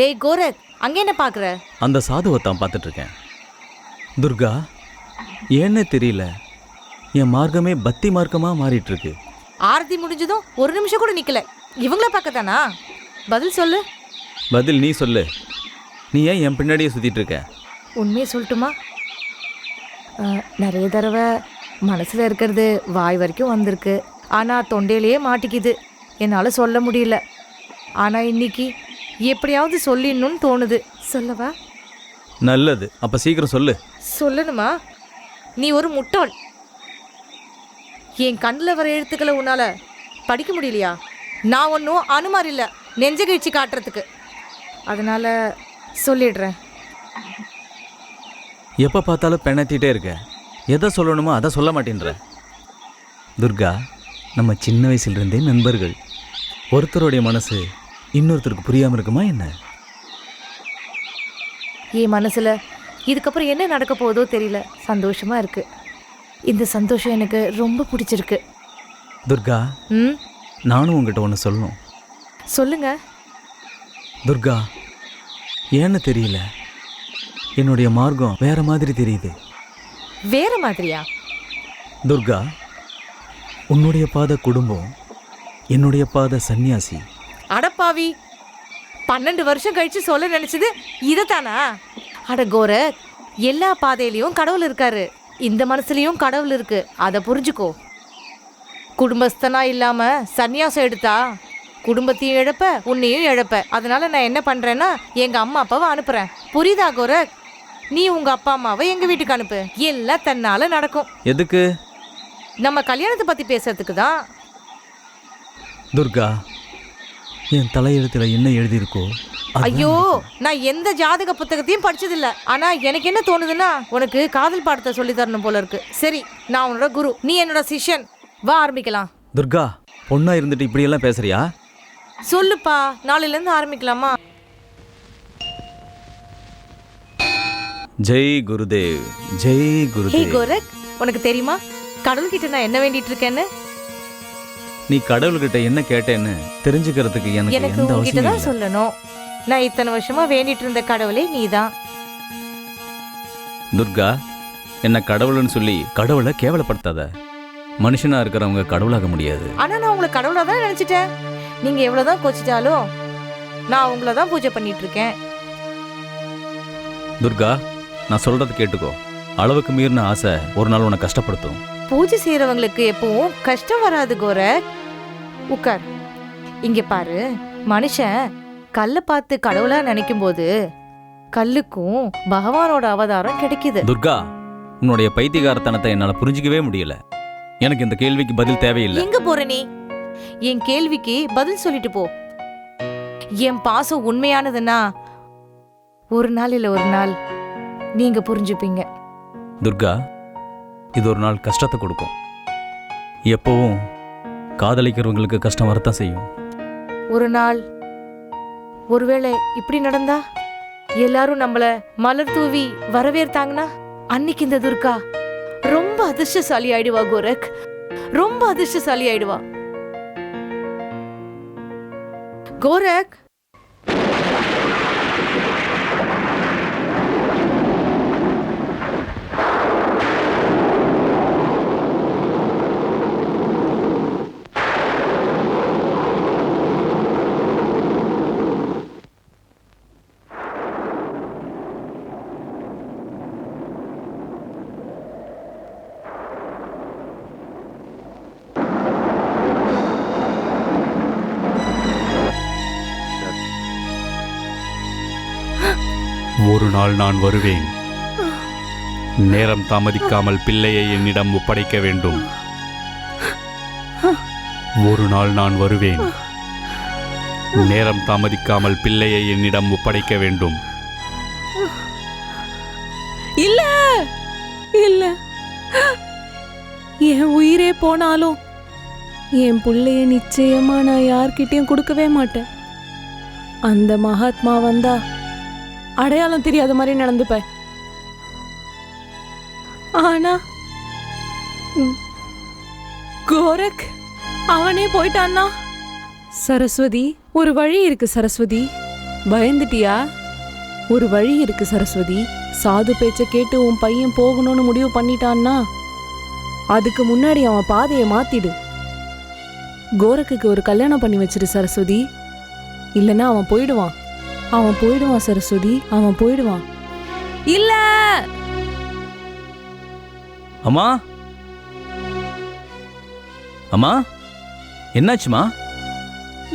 டேய் கோரக் அங்க என்ன பாக்குற? அந்த சாதுவை தான் பார்த்துட்டு இருக்கேன் துர்கா ஏன்னே தெரியல? என் மார்க்கமே பக்தி மார்க்கமாக மாறிட்டு இருக்கு ஆரத்தி முடிஞ்சதும் ஒரு நிமிஷம் கூட நிக்கல. இவங்கள பார்க்கத்தானா? பதில் சொல்லு. பதில் நீ சொல்லு. நீ ஏன் என் பின்னாடியே சுற்றிட்டு இருக்க உண்மையை சொல்லட்டுமா? அஹ், நிறைய தடவை மனசுல இருக்கிறது வாய் வரைக்கும் வந்திருக்கு. ஆனா தொண்டையிலேயே மாட்டிக்குது. என்னால சொல்ல முடியல. ஆனா இன்னைக்கு எப்படியாவது சொல்லிடணும்னு தோணுது. சொல்லவா? நல்லது. அப்போ சீக்கிரம் சொல்லு. சொல்லணுமா? நீ ஒரு முட்டாள் என் கண்ணில் வர எழுத்துக்களை உன்னால படிக்க முடியலையா? நான் ஒன்றும் அனுமார் இல்லை நெஞ்ச கழிச்சு காட்டுறதுக்கு. அதனால சொல்லிடுறேன். எப்போ பார்த்தாலும் பெண்ணத்திட்டே இருக்க. எதை சொல்லணுமோ அதை சொல்ல மாட்டேன்ற. துர்கா நம்ம சின்ன வயசுலேருந்தே நண்பர்கள். ஒருத்தருடைய மனசு இன்னொருத்தருக்கு புரியாமல் இருக்குமா என்ன? என் மனசுல இதுக்கப்புறம் என்ன நடக்க போதோ தெரியல. சந்தோஷமா இருக்கு. இந்த சந்தோஷம் எனக்கு ரொம்ப பிடிச்சிருக்கு. துர்கா ம்? நானும் உங்ககிட்ட ஒன்று சொல்லணும். சொல்லுங்க. துர்கா ஏன்னு தெரியல? என்னுடைய மார்க்கம் வேற மாதிரி தெரியுது. வேற மாதிரியா? துர்கா உன்னுடைய பாத குடும்பம் என்னுடைய பாத சந்நியாசி. அடப்பாவி பன்னெண்டு வருஷம் கழிச்சு சொல்ல நினைச்சது இதைத்தானா? அட கோர எல்லா பாதையிலயும் கடவுள் இருக்காரு. இந்த மனசுலயும் கடவுள் இருக்கு. அதை புரிஞ்சுக்கோ. குடும்பஸ்தனா இல்லாம சந்நியாசம் எடுத்தா குடும்பத்தையும் இழப்ப உன்னையும் இழப்ப. அதனால நான் என்ன பண்றேன்னா எங்க அம்மா அப்பாவை அனுப்புறேன். புரியுதா கோரக் நீ உங்க அப்பா அம்மாவை எங்க வீட்டுக்கு அனுப்பு. எல்லாம் தன்னால நடக்கும். எதுக்கு? நம்ம கல்யாணத்தை பத்தி பேசுறதுக்கு தான். துர்கா என் தலையெழுத்துல என்ன எழுதியிருக்கோ ஐயோ நான் எந்த ஜாதக புத்தகத்தையும் படிச்சதில்ல. ஆனா எனக்கு என்ன தோணுதுன்னா உனக்கு காதல் பாடத்தை சொல்லி தரணும் போல இருக்கு. சரி நான் உன்னோட குரு நீ என்னோட சிஷ்யன். வா ஆரம்பிக்கலாம். துர்கா பொண்ணா இருந்துட்டு இப்படியெல்லாம் பேசுறியா? சொல்லுப்பா நாளையில இருந்து ஆரம்பிக்கலாமா? ஜெய் குருதேவ் ஜெய் குருதேவ். கோரக் உனக்கு தெரியுமா? கடவுள்கிட்ட நான் என்ன வேண்டிட்டு இருக்கேன்னு? நீ கடவுள்கிட்ட என்ன கேட்டேன்னு தெரிஞ்சுக்கிறதுக்கு எனக்கு எனக்கு எந்த உங்ககிட்ட அவசியம் தான் இல்லை. சொல்லணும். நான் இத்தனை வருஷமா வேண்டிட்டு இருந்த கடவுளே நீதான். துர்கா என்ன கடவுள்னு சொல்லி கடவுளை கேவலப்படுத்தாத. மனுஷனா இருக்கிறவங்க கடவுளாக முடியாது. ஆனா நான் உங்களை கடவுளா தான் நினைச்சிட்டேன். நீங்க எவ்வளவுதான் கோச்சிட்டாலும் நான் உங்களை தான் பூஜை பண்ணிட்டு இருக்கேன். துர்கா நான் சொல்றது கேட்டுக்கோ. அளவுக்கு மீறின ஆசை ஒரு நாள் உன்னை கஷ்டப்படுத்தும். பூஜை செய்யறவங்களுக்கு எப்பவும் கஷ்டம் வராது கோரக் உட்கார் இங்க பாரு மனுஷன் கல்லை பார்த்து கடவுளா நினைக்கும் போது கல்லுக்கும் பகவானோட அவதாரம் கிடைக்குது. துர்கா உன்னுடைய பைத்தியகாரத்தனத்தை என்னால புரிஞ்சிக்கவே முடியல. எனக்கு இந்த கேள்விக்கு பதில் தேவையில்லை. எங்க போற நீ? என் கேள்விக்கு பதில் சொல்லிட்டு போ. என் பாசம் உண்மையானதுன்னா ஒரு நாள் இல்ல ஒரு நாள் நீங்க புரிஞ்சுப்பீங்க. துர்கா இது ஒரு நாள் கஷ்டத்தை கொடுக்கும். எப்பவும் காதலிக்கிறவங்களுக்கு கஷ்டம் வரத்தான் செய்யும். ஒரு நாள் ஒருவேளை இப்படி நடந்தா? எல்லாரும் நம்மள மலர் தூவி வரவேற்த்தாங்கன்னா அன்னைக்கு இந்த துர்கா ரொம்ப அதிர்ஷ்டசாலி ஆயிடுவா கோரக். ரொம்ப அதிர்ஷ்டசாலி ஆயிடுவா கோரக்! ஒரு நாள் நான் வருவேன். நேரம் தாமதிக்காமல் பிள்ளையை என்னிடம் ஒப்படைக்க வேண்டும். ஒரு நாள் நான் வருவேன். நேரம் தாமதிக்காமல் பிள்ளையை என்னிடம் ஒப்படைக்க வேண்டும். இல்ல! இல்ல! என் உயிரே போனாலும் என் பிள்ளைய நிச்சயமா நான் யார்கிட்டயும் கொடுக்கவே மாட்டேன். அந்த மகாத்மா வந்தா அடையாளம் தெரியாத மாதிரி நடந்துப்ப. ஆனா கோரக் அவனே போயிட்டான்னா? சரஸ்வதி ஒரு வழி இருக்கு சரஸ்வதி. பயந்துட்டியா? ஒரு வழி இருக்கு சரஸ்வதி. சாது பேச்ச கேட்டு உன் பையன் போகணும்னு முடிவு பண்ணிட்டான்னா? அதுக்கு முன்னாடி அவன் பாதையை மாத்திடு. கோரக்குக்கு ஒரு கல்யாணம் பண்ணி வச்சிரு சரஸ்வதி. இல்லைன்னா அவன் போயிடுவான். அவன் போயிடுவான் சரஸ்வதி. அவன் போயிடுவான். இல்ல! அம்மா? அம்மா? என்னாச்சுமா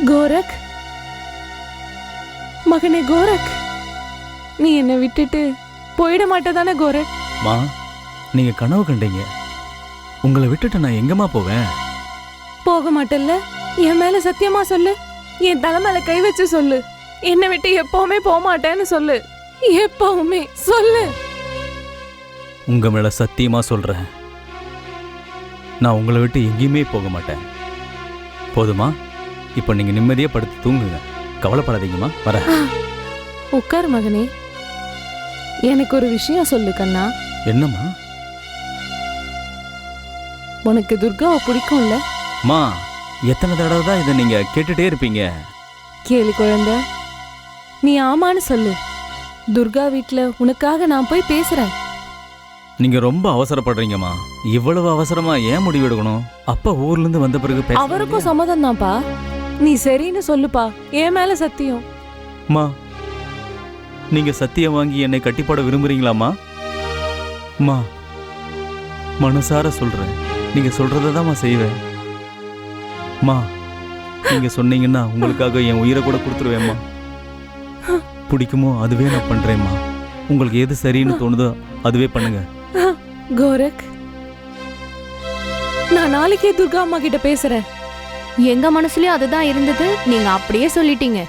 கோரக். மகனே கோரக். நீ என்னை விட்டுட்டு போயிட மாட்டேதானே கோரக்? மா நீங்க கனவு கண்டீங்க. உங்களை விட்டுட்டு நான் எங்கம்மா போவேன்? போக மாட்டல்ல. என் மேல சத்தியமா சொல்லு. என் தலை மேல கை வச்சு சொல்லு. என்னை விட்டு எப்பவுமே போக மாட்டேன்னு சொல்லு. எப்பவுமே சொல்லு. உங்க மேல சத்தியமா சொல்றேன். நான் உங்களை விட்டு எங்கேயுமே போக மாட்டேன். போதுமா? இப்போ நீங்க நிம்மதியா படுத்து தூங்குங்க. கவலைப்படாதீங்கம்மா. வர உட்கார் மகனே. எனக்கு ஒரு விஷயம் சொல்லு கண்ணா. என்னம்மா? உனக்கு துர்காவை பிடிக்கும்ல? மா எத்தனை தடவை தான் இதை நீங்க கேட்டுட்டே இருப்பீங்க? கேளு குழந்தை. நீ ஆமான்னு சொல்லு. துர்கா வீட்ல உனக்காக நான் போய் பேசுறேன். நீங்க ரொம்ப அவசரப்படுறீங்கம்மா. இவ்வளவு அவசரமா ஏன் முடிவெடுக்கணும் அப்பா ஊர்ல இருந்து வந்த பிறகு பேச அவருக்கும் சம்மதம் தான்ப்பா நீ சரின்னு சொல்லுப்பா. என் மேல சத்தியம். மா நீங்க சத்தியம் வாங்கி என்னை கட்டிப்பாட விரும்புறீங்களாம்மா? மா மனசார சொல்றேன். நீங்க சொல்றதை தான் செய்வேன். மா நீங்க சொன்னீங்கன்னா உங்களுக்காக என் உயிரை கூட கொடுத்துருவேம்மா. பிடிக்குமோ அதுவே நான் பண்றேம்மா. உங்களுக்கு எது சரின்னு தோணுதோ அதுவே பண்ணுங்க. கோரக். நான் நாளைக்கே துர்கா அம்மா கிட்ட பேசுறேன். எங்க மனசுலயும் அதுதான் இருந்தது. நீங்க அப்படியே சொல்லிட்டீங்க.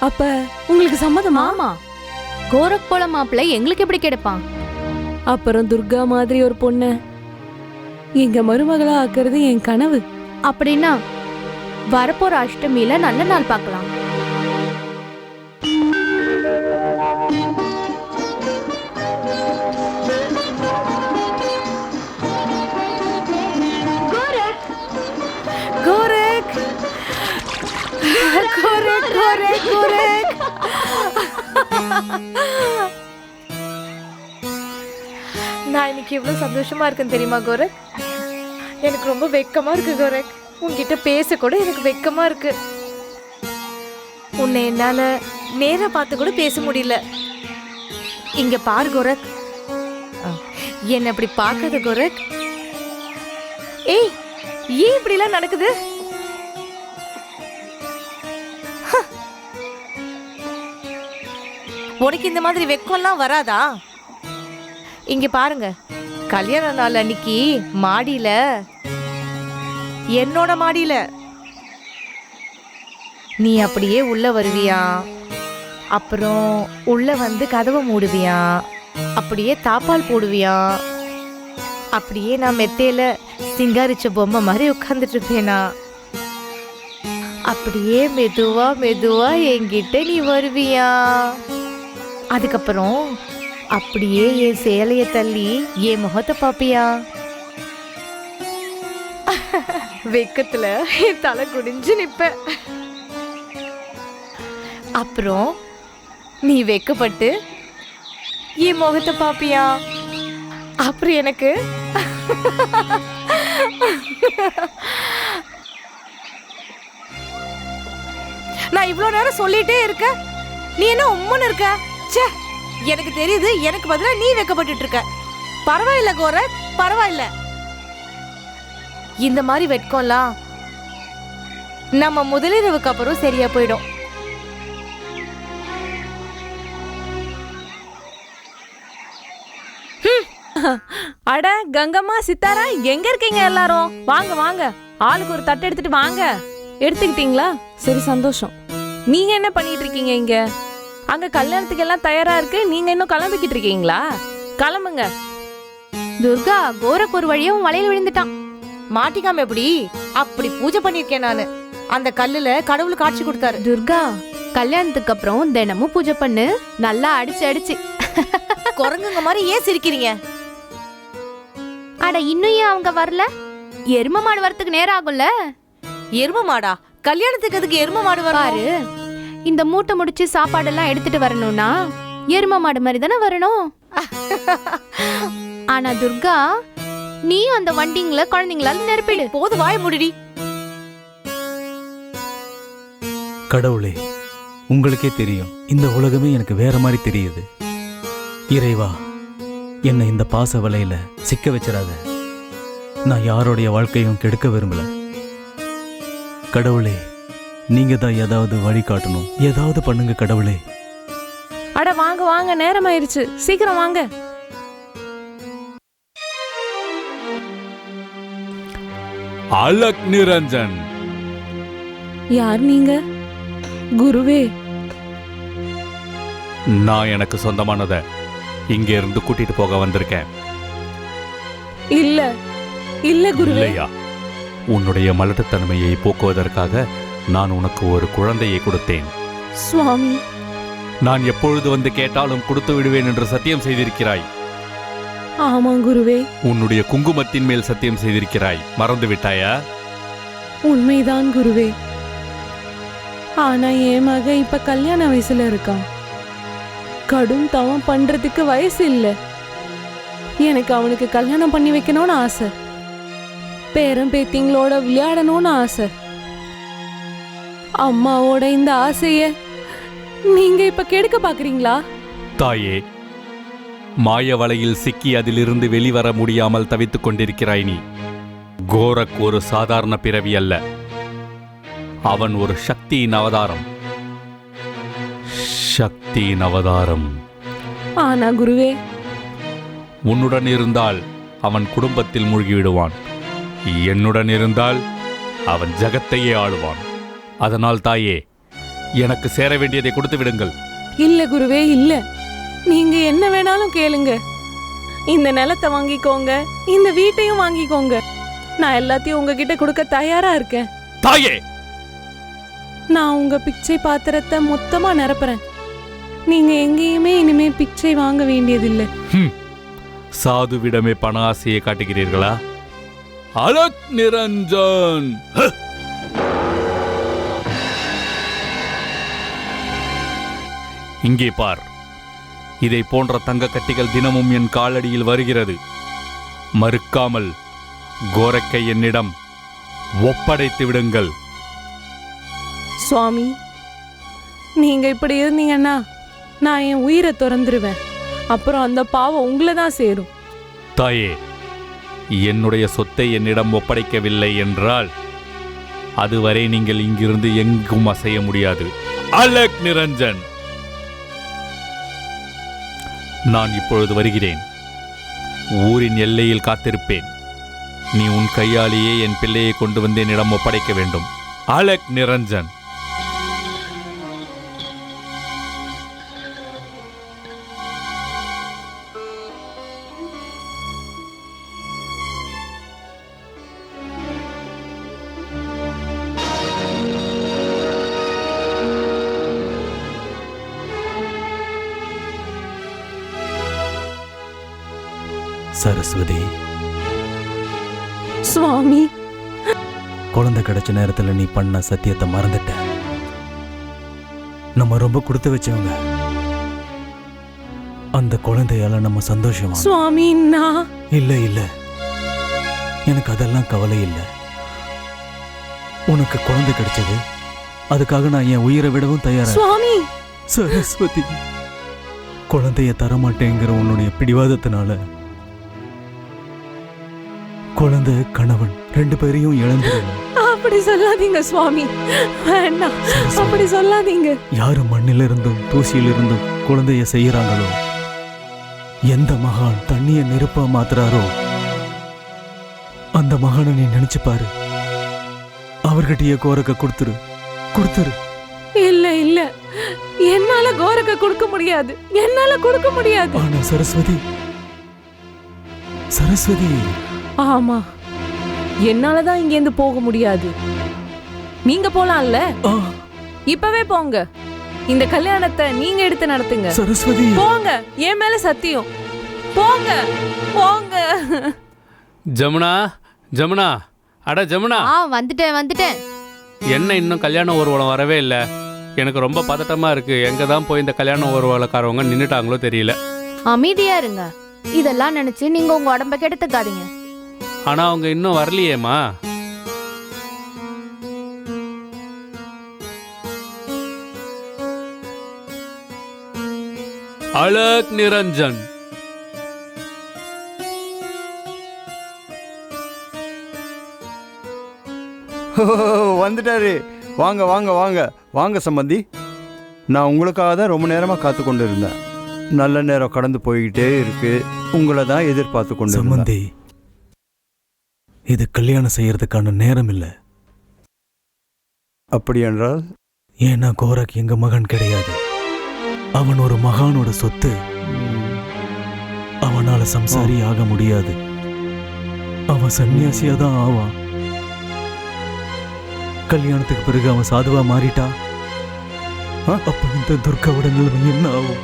அப்ப உங்களுக்கு சம்மதமா? ஆமா. கோரக் போல மாப்பிள்ளை எங்களுக்கு எப்படி கிடைப்பான்? அப்புறம் துர்கா மாதிரி ஒரு பொண்ண எங்க மருமகளா ஆக்குறது என் கனவு. அப்படின்னா வரப்போற அஷ்டமியில நல்ல நாள் பார்க்கலாம். கோரக் நான் இன்னைக்கு எவ்வளவு சந்தோஷமா இருக்கேன் தெரியுமா கோரக்? எனக்கு ரொம்ப வெக்கமா இருக்கு கோரக். உன்கிட்ட பேச கூட எனக்கு வெக்கமா இருக்கு. உன்னை என்னால நேராக பார்த்து கூட பேச முடியல. இங்க பாரு கோரக். என்ன என்னை அப்படி பார்க்காத கோரக். ஏய் ஏன் இப்படி எல்லாம் நடக்குது? உனக்கு இந்த மாதிரி வெக்கம்லாம் வராதா? இங்க பாருங்க. கல்யாண நாள் அன்னைக்கு மாடியில என்னோட மாடியில. நீ அப்படியே உள்ள வருவியா? அப்புறம் உள்ள வந்து கதவை மூடுவியா? அப்படியே தாப்பால் போடுவியா? அப்படியே நான் மெத்தையில சிங்காரிச்ச பொம்மை மாதிரி உட்கார்ந்துட்டு இருப்பேனா? அப்படியே மெதுவா மெதுவா என்கிட்ட நீ வருவியா? அதுக்கப்புறம் அப்படியே என் சேலைய தள்ளி என் முகத்தை பாப்பியா வெக்கத்துல என் தலை குடிஞ்சு நிப்ப. அப்புறம் நீ வெக்கப்பட்டு என் முகத்தை பாப்பியா அப்புறம் எனக்கு நான் இவ்வளோ நேரம் சொல்லிட்டே இருக்க. நீ என்ன உம்முன்னு இருக்க? ச்சே எனக்கு தெரியுது எனக்கு பதிலா நீ வெக்கப்பட்டுட்டு இருக்க. பரவாயில்ல கோர பரவாயில்ல. இந்த மாதிரி வெட்கம்லாம் நம்ம முதலிரவுக்கு அப்புறம் சரியா போயிடும். அட கங்கம்மா சித்தாரா எங்க இருக்கீங்க எல்லாரும்? வாங்க வாங்க. ஆளுக்கு ஒரு தட்டு எடுத்துட்டு வாங்க. எடுத்துக்கிட்டீங்களா? சரி சந்தோஷம். நீங்க என்ன பண்ணிட்டு இருக்கீங்க இங்க? அங்க கல்யாணத்துக்கு எல்லாம் தயாரா இருக்கு. நீங்க இன்னும் கிளம்பிக்கிட்டு இருக்கீங்களா? கிளம்புங்க. துர்கா கோரக் ஒரு வழியா உன் வலையில விழுந்துட்டான். மாட்டிக்காம எப்படி? அப்படி பூஜை பண்ணிருக்கேன் நானு. அந்த கல்லுல கடவுள் காட்சி கொடுத்தாரு. துர்கா கல்யாணத்துக்கு அப்புறம் தினமும் பூஜை பண்ணு. நல்லா அடிச்சு அடிச்சு. குரங்குங்க மாதிரி ஏன் சிரிக்கிறீங்க? அட இன்னும் ஏன் அவங்க வரல? எரும மாடு வரத்துக்கு நேரம் ஆகும்ல? எரும மாடா? கல்யாணத்துக்கு அதுக்கு எரும மாடு வரும் பாரு இந்த மூட்டை முடிச்சு சாப்பாடெல்லாம் எடுத்துட்டு வரணும்னா எரும மாடு மாதிரி தானே வரணும்? ஆனா துர்கா நீ அந்த வண்டிங்களை குழந்தைங்களால நிரப்பிடு. போது வாய முடிடி. கடவுளே உங்களுக்கே தெரியும். இந்த உலகமே எனக்கு வேற மாதிரி தெரியுது. இறைவா என்னை இந்த பாச வலையில சிக்க வச்சிடாத. நான் யாருடைய வாழ்க்கையும் கெடுக்க விரும்பல. கடவுளே நீங்க தான் ஏதாவது வழி காட்டணும். ஏதாவது பண்ணுங்க கடவுளே. அட வாங்க வாங்க நேரம் ஆயிருச்சு சீக்கிரம் வாங்க. அலக் நிரஞ்சன். யார் நீங்க? குருவே. நான் எனக்கு சொந்தமானதை இங்க இருந்து கூட்டிட்டு போக வந்திருக்கேன். இல்ல. இல்ல குருவே. இல்லையா? உன்னுடைய மலட்டுத்தன்மையை போக்குவதற்காக நான் உனக்கு ஒரு குழந்தையை கொடுத்தேன். சுவாமி. நான் எப்பொழுது வந்து கேட்டாலும் கொடுத்து விடுவேன் என்று சத்தியம் செய்திருக்கிறாய். ஆமா குருவே. உன்னுடைய குங்குமத்தின் மேல் சத்தியம் செய்திருக்கிறாய். மறந்து விட்டாயா உண்மைதான் குருவே. ஆனா என் மக இப்ப கல்யாண வயசுல இருக்கான். கடும் தவம் பண்றதுக்கு வயசு இல்ல. எனக்கு அவனுக்கு கல்யாணம் பண்ணி வைக்கணும்னு ஆசை. பேரன் பேத்திங்களோட விளையாடணும்னு ஆசை. அம்மாவோட இந்த ஆசைய நீங்க இப்ப கெடுக்க பாக்குறீங்களா? தாயே மாய வலையில் சிக்கி அதிலிருந்து வெளிவர முடியாமல் தவித்துக் கொண்டிருக்கிறாய் நீ. கோரக் ஒரு சாதாரண பிறவி அல்ல. அவன் ஒரு சக்தியின் அவதாரம். சக்தியின் அவதாரம். ஆனா குருவே. உன்னுடன் இருந்தால் அவன் குடும்பத்தில் மூழ்கிவிடுவான். என்னுடன் இருந்தால் அவன் ஜகத்தையே ஆளுவான். அதனால் தாயே எனக்கு சேர வேண்டியதை கொடுத்து விடுங்கள். இல்ல குருவே இல்ல. நீங்க என்ன வேணாலும் கேளுங்க. இந்த நிலத்தை வாங்கிக்கோங்க. இந்த வீட்டையும் வாங்கிக்கோங்க. நான் எல்லாத்தையும் உங்ககிட்ட கொடுக்க தயாரா இருக்கேன். தாயே! நான் உங்க பிச்சை பாத்திரத்தை மொத்தமா நிரப்புறேன். நீங்க எங்கேயுமே இனிமே பிச்சை வாங்க வேண்டியதில்லை. சாதுவிடமே பண ஆசையை காட்டுகிறீர்களா? அலக் நிரஞ்சன் ஹ! இங்கே பார். இதை போன்ற தங்க கட்டிகள் தினமும் என் காலடியில் வருகிறது. மறுக்காமல் கோரக்கை என்னிடம் ஒப்படைத்து விடுங்கள். சுவாமி நீங்க இப்படி இருந்தீங்கன்னா நான் என் உயிரை திறந்துருவேன். அப்புறம் அந்த பாவம் உங்களை தான் சேரும். தாயே என்னுடைய சொத்தை என்னிடம் ஒப்படைக்கவில்லை என்றால் அதுவரை நீங்கள் இங்கிருந்து எங்கும் அசைய முடியாது. அலக் நிரஞ்சன்! நான் இப்பொழுது வருகிறேன். ஊரின் எல்லையில் காத்திருப்பேன். நீ உன் கையாலேயே என் பிள்ளையை கொண்டு வந்து என்னிடம் ஒப்படைக்க வேண்டும். அலக் நிரஞ்சன். சரஸ்வதி. சுவாமி. குழந்தை கிடைச்ச நேரத்துல நீ பண்ண சத்தியத்தை மறந்துட்ட. நம்ம ரொம்ப கொடுத்து வச்சவங்க. அந்த குழந்தையால நம்ம சந்தோஷமா? சுவாமி நான் இல்ல இல்ல. எனக்கு அதெல்லாம் கவலை இல்ல. உனக்கு குழந்தை கிடைச்சது. அதுக்காக நான் என் உயிரை விடவும் தயாரா? சுவாமி. சரஸ்வதி. குழந்தைய தரமாட்டேங்கிற உன்னுடைய பிடிவாதத்தினால குழந்தை கணவன் ரெண்டு பேரையும் இழந்துருவேன் அப்படி சொல்லாதீங்க சுவாமி. வேண்டாம். அப்படி சொல்லாதீங்க. யாரு மண்ணிலிருந்தும் தூசியிலிருந்தும் குழந்தைய செய்யறாங்களோ எந்த மகான் தண்ணிய நெருப்பா மாத்துறாரோ? அந்த மகானை நீ நினைச்சு பாரு. அவர்கிட்டயே கோரக்க கொடுத்துரு. கொடுத்துரு. இல்ல இல்ல. என்னால கோரக்க கொடுக்க முடியாது. என்னால கொடுக்க முடியாது. ஆனா சரஸ்வதி சரஸ்வதி ஆமா. என்னாலதான் இங்க இருந்து போக முடியாது. நீங்க போலாம்ல? இப்பவே போங்க. இந்த கல்யாணத்தை நீங்க எடுத்து நடத்துங்க. சரஸ்வதி. போங்க. என் மேல சத்தியம். போங்க. போங்க. ஜமுனா ஜமுனா. அட ஜமுனா. ஆ வந்துட்டேன் வந்துட்டேன். என்ன இன்னும் கல்யாண ஊர்வலம் வரவே இல்லை. எனக்கு ரொம்ப பதட்டமா இருக்கு. எங்க தான் போய் இந்த கல்யாண ஊர்வலக்காரவங்க நின்னுட்டாங்களோ தெரியல. அமைதியா இருங்க. இதெல்லாம் நினைச்சு நீங்க உங்க உடம்ப கெடுத்துக்காதீங்க. ஆனா அவங்க இன்னும் வரலையேம்மா. அலக் நிரஞ்சன். வந்துட்டாரு. வாங்க வாங்க வாங்க. வாங்க சம்பந்தி. நான் உங்களுக்காக தான் ரொம்ப நேரமாக காத்து கொண்டு இருந்தேன் நல்ல நேரம் கடந்து போய்கிட்டே இருக்கு. உங்களை தான் எதிர்பார்த்து கொண்டு சம்பந்தி இது கல்யாணம் செய்யறதுக்கான நேரம் இல்ல. அப்படி என்றால் ஏன்னா கோரக் எங்க மகன் கிடையாது. அவன் ஒரு மகானோட சொத்து. அவனால சம்சாரி ஆக முடியாது. அவன் சன்னியாசியா தான் ஆவான். கல்யாணத்துக்கு பிறகு அவன் சாதுவா மாறிட்டா? அப்ப இந்த துர்காவோட நிலைமை என்ன ஆகும்?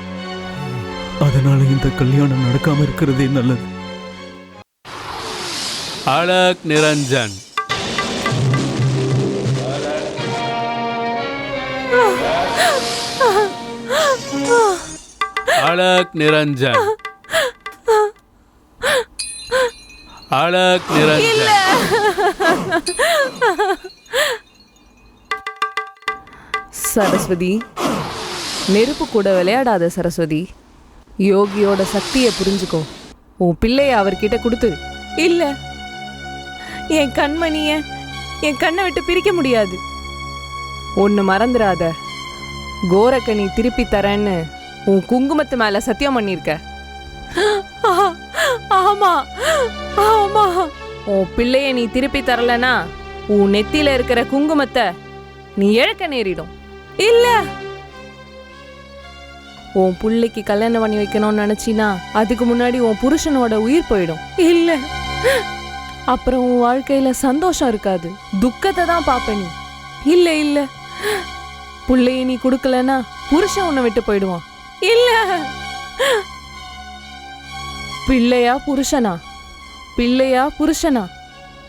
அதனால இந்த கல்யாணம் நடக்காம இருக்கிறதே நல்லது. அலக் நிரஞ்சன். அலக் நிரஞ்சன். அலக் நிரஞ்சன். சரஸ்வதி நெருப்பு கூட விளையாடாத சரஸ்வதி. யோகியோட சக்தியை புரிஞ்சுக்கோ. உன் பிள்ளைய அவர்கிட்ட கொடுத்து இல்ல. என் கண்மணிய என் கண்ணை விட்டு பிரிக்க முடியாது. ஒன்னு மறந்துடாத. கோரக்கனி திருப்பி தரேன்னு உன் குங்குமத்து மேல சத்தியம் பண்ணிருக்க ஆமா ஆமா. உன் பிள்ளைய நீ திருப்பி தரலனா உன் நெத்தியில இருக்கிற குங்குமத்தை நீ இழக்க நேரிடும். இல்ல. உன் புள்ளைக்கு கல்யாணம் பண்ணி வைக்கணும்னு நினைச்சினா அதுக்கு முன்னாடி உன் புருஷனோட உயிர் போயிடும். இல்ல. அப்புறம் உன் வாழ்க்கையில சந்தோஷம் இருக்காது. துக்கத்தை தான் பார்ப்ப நீ. இல்ல இல்ல. புள்ளைய நீ கொடுக்கலன்னா புருஷன் உன்னை விட்டு போயிடுவான். இல்ல. பிள்ளையா புருஷனா? பிள்ளையா புருஷனா?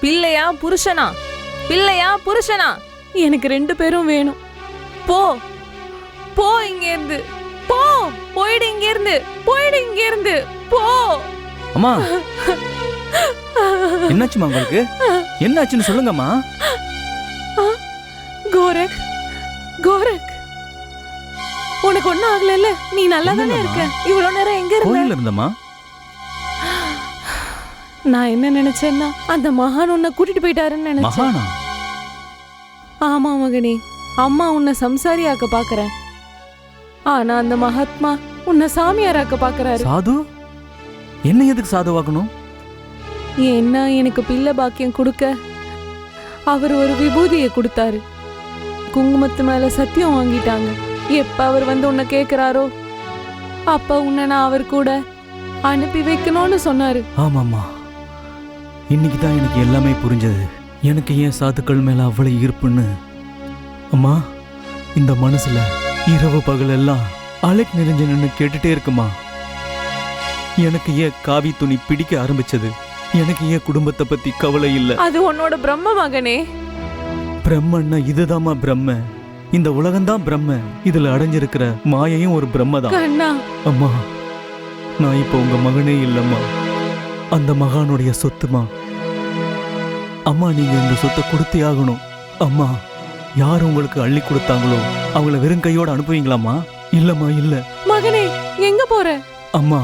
பிள்ளையா புருஷனா? பிள்ளையா புருஷனா? எனக்கு ரெண்டு பேரும் வேணும். போ. போ இங்க இருந்து போ. போயிடு இங்க இருந்து போயிடு இங்க இருந்து போ. அம்மா. என்னாச்சுமா உங்களுக்கு? என்னாச்சுன்னு சொல்லுங்கம்மா. கோரக் கோரக். உனக்கு ஒண்ணும் ஆகல நீ நல்லா தானே. இருக்க? இவ்வளவு நேரம் எங்க இருந்த? கோயில்ல இருந்தம்மா. நான் என்ன நினைச்சேன்னா அந்த மகான் உன்னை கூட்டிட்டு போயிட்டாருன்னு நினைச்சேன். ஆமா மகனே அம்மா உன்னை சம்சாரியாக்க பாக்குறேன். ஆனா அந்த மகாத்மா உன்னை சாமியாராக்க பாக்குறாரு. சாது? என்ன எதுக்கு சாதுவாக்கணும்? ஏன்னா எனக்கு பிள்ளை பாக்கியம் கொடுக்க அவர் ஒரு விபூதியை கொடுத்தாரு. குங்குமத்து மேல சத்தியம் வாங்கிட்டாங்க. எப்ப அவர் வந்து உன்னை கேக்குறாரோ அப்ப உன்னை நான் அவர் கூட அனுப்பி வைக்கணும்னு சொன்னாரு. ஆமாம்மா. இன்னைக்கு தான் எனக்கு எல்லாமே புரிஞ்சது. எனக்கு ஏன் சாதுக்கள் மேல அவ்வளவு ஈர்ப்புன்னு? அம்மா இந்த மனசுல இரவு பகல் எல்லாம் நிறைஞ்சு நின்று கேட்டுட்டே இருக்குமா? எனக்கு ஏன் காவி துணி பிடிக்க ஆரம்பிச்சது? எனக்கு ஏன் குடும்பத்தை பத்தி கவலை இல்ல. அது உன்னோட பிரம்ம மகனே. பிரம்மன்னா இதுதாம்மா பிரம்ம. இந்த உலகம்தான் பிரம்ம. இதுல அடைஞ்சிருக்கிற மாயையும் ஒரு பிரம்ம தான் கண்ணா. அம்மா நான் இப்போ உங்க மகனே இல்லம்மா. அந்த மகானுடைய சொத்துமா? அம்மா நீங்க இந்த சொத்தை கொடுத்தே ஆகணும். அம்மா யார் உங்களுக்கு அள்ளி கொடுத்தாங்களோ அவங்கள வெறும் கையோட அனுப்புவீங்களாம்மா? இல்லம்மா இல்ல. மகனே எங்க போற? அம்மா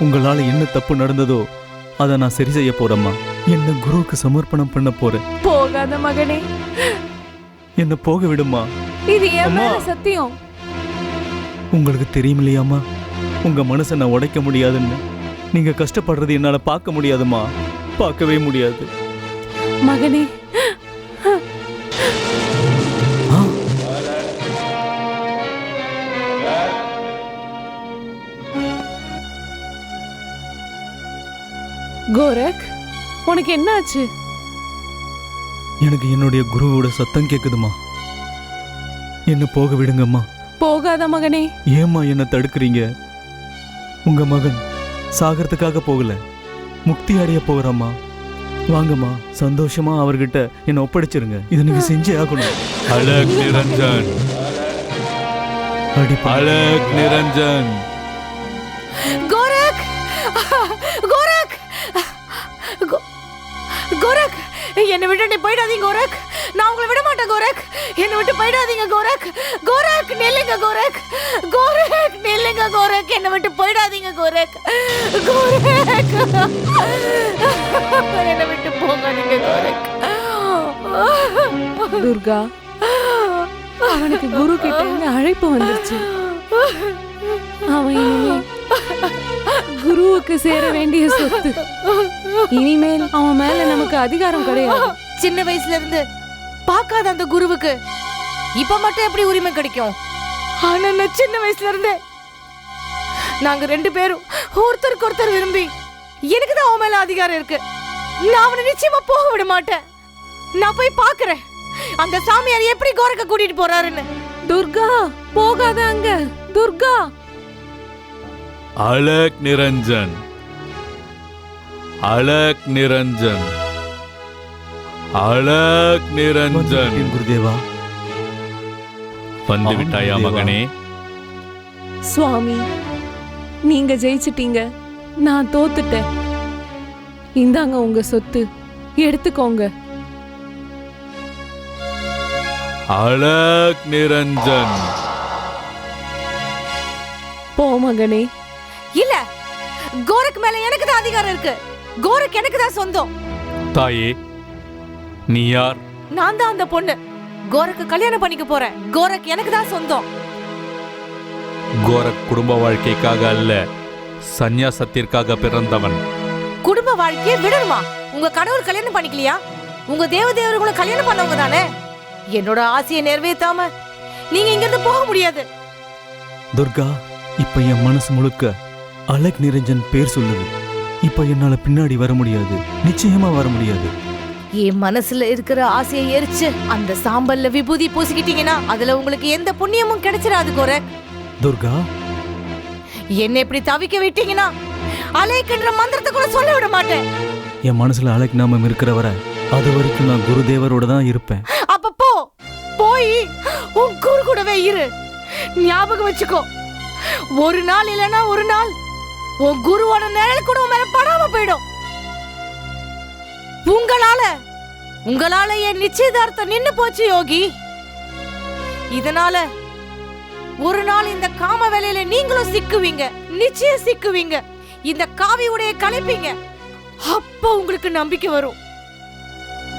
உங்களால என்ன தப்பு நடந்ததோ அதை நான் சரி செய்ய போறேம்மா. என்ன குருவுக்கு சமர்ப்பணம் பண்ண போறேன். போகாத மகனே. என்ன போக விடுமா இது என். மேல சத்தியம். உங்களுக்கு தெரியுமில்லையாம்மா? உங்க மனசை நான் உடைக்க முடியாதுன்னு. நீங்க கஷ்டப்படுறது என்னால பார்க்க முடியாதும்மா. பார்க்கவே முடியாது. மகனே கோரக் உனக்கு என்ன ஆச்சு எனக்கு என்னுடைய குருவோட சத்தம் கேக்குதுமா. என்ன போக விடுங்கம்மா. போகாத மகனே. ஏம்மா என்ன தடுக்கிறீங்க? உங்க மகன் சாகறதுக்காக போகல. முக்தி அடைய போகிறம்மா வாங்கம்மா சந்தோஷமா அவர்கிட்ட என்ன ஒப்படைச்சிருங்க. இதை நீங்க செஞ்சே ஆகணும். அலக் நிரஞ்சன். அடி அழக் நிரஞ்சன். கோரக்! என்னை விட்டு நீ போயிடாதீங்க கோரக். நான் உங்களை விட மாட்டேன் கோரக். என்னை விட்டு போயிடாதீங்க கோரக். கோரக் நில்லுங்க கோரக். கோரக் நில்லுங்க கோரக். என்னை விட்டு போயிடாதீங்க கோரக். கோரக். என்னை விட்டு போங்க நீங்க கோரக். துர்கா அவனுக்கு குரு கிட்ட இருந்து அழைப்பு வந்துருச்சு. அவன் குருவுக்கு சேர வேண்டிய சொத்து. இனிமேல் அவன் மேல நமக்கு அதிகாரம் கிடையாது. சின்ன வயசுல இருந்து பார்க்காத அந்த குருவுக்கு இப்ப மட்டும் எப்படி உரிமை கிடைக்கும்? ஆனா நான் சின்ன வயசுல இருந்தே நாங்க ரெண்டு பேரும் ஒருத்தருக்கு ஒருத்தர் விரும்பி எனக்கு தான் அவன் மேல அதிகாரம் இருக்கு. நான் அவனை நிச்சயமா போக விட மாட்டேன். நான் போய் பார்க்கறேன். அந்த சாமியார் எப்படி கோரக்க கூட்டிட்டு போறாருன்னு? துர்கா போகாத அங்க. துர்கா அழக் நிரஞ்சன். அழக் நிரஞ்சன். அழக் நிரஞ்சன். குருதேவா. வந்து விட்டாயா மகனே? சுவாமி நீங்க ஜெயிச்சிட்டீங்க. நான் தோத்துட்டேன். இந்தாங்க உங்க சொத்து. எடுத்துக்கோங்க. அழக் நிரஞ்சன். போ மகனே. கோரக் மேல எனக்கு தான் அதிகாரம் இருக்கு. கோரக் எனக்கு தான் சொந்தம். தாயே நீ யார்? நான் தான் அந்த பொண்ணு. கோரக்கு கல்யாணம் பண்ணிக்க போறேன். கோரக் எனக்கு தான் சொந்தம். கோரக் குடும்ப வாழ்க்கைக்காக அல்ல சந்நியாசத்திற்காக பிறந்தவன். குடும்ப வாழ்க்கையை விடணுமா? உங்க கடவுள் கல்யாணம் பண்ணிக்கலையா? உங்க தேவதேவர்களும் கல்யாணம் பண்ணவங்க தானே? என்னோட ஆசையை நிறைவேத்தாம நீங்க இங்க இருந்து போக முடியாது. துர்கா இப்ப என் மனசு முழுக்க அலக் நிரஞ்சன் பேர் சொல்லுது இப்ப என்னால பின்னாடி வர முடியாது. நிச்சயமா வர முடியாது. என் மனசுல இருக்கிற ஆசையை எரிச்சு அந்த சாம்பல்ல விபூதி பூசிக்கிட்டீங்கன்னா அதுல உங்களுக்கு எந்த புண்ணியமும் கிடைச்சிடாது கோரக் துர்கா? என்ன இப்படி தவிக்க விட்டீங்கன்னா அலைக்கின்ற மந்திரத்தை கூட சொல்ல விட மாட்டேன். என் மனசுல அலக் நாமம் இருக்கிற வரை அது வரைக்கும் நான் குருதேவரோட தான் இருப்பேன். அப்ப போ. போய் உன் குரு கூடவே இரு. ஞாபகம் வச்சுக்கோ. ஒரு நாள் இல்லனா ஒரு நாள் உன் குருவோட நிழல் கூட உன் மேல படாம போயிடும். உங்களால உங்களால என் நிச்சயதார்த்தம் நின்னு போச்சு யோகி. இதனால ஒரு நாள் இந்த காம வேலையில நீங்களும் சிக்குவீங்க நிச்சயம் சிக்குவீங்க. இந்த காவி உடைய கலைப்பீங்க. அப்ப உங்களுக்கு நம்பிக்கை வரும்.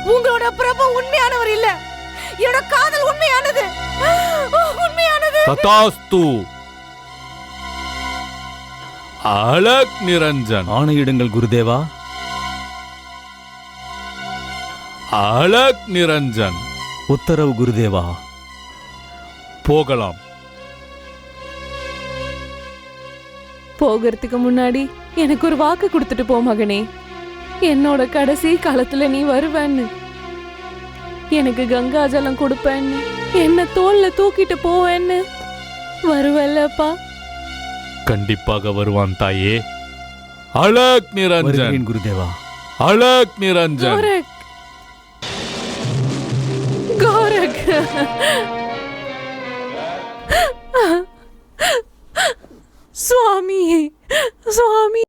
உங்களோட பிரபு உண்மையானவர் இல்ல. என்னோட காதல் உண்மையானது. உண்மையானது. ததாஸ்து. அழக் நிரஞ்சன். ஆணையிடுங்கள் குருதேவா. அழக் நிரஞ்சன். உத்தரவு குருதேவா. போகலாம். போகிறதுக்கு முன்னாடி எனக்கு ஒரு வாக்கு கொடுத்துட்டு போ மகனே. என்னோட கடைசி காலத்துல நீ வருவேன்னு. எனக்கு கங்கா ஜலம் கொடுப்பேன்னு. என்ன தோல்ல தூக்கிட்டு போவேன்னு. வருவல்லப்பா. கண்டிப்பாக வருவான் தாயே. அழக் நிரஞ்சன். குருதேவா. அழக் நிரஞ்சன். கோரக். கோரக். சுவாமி. சுவாமி.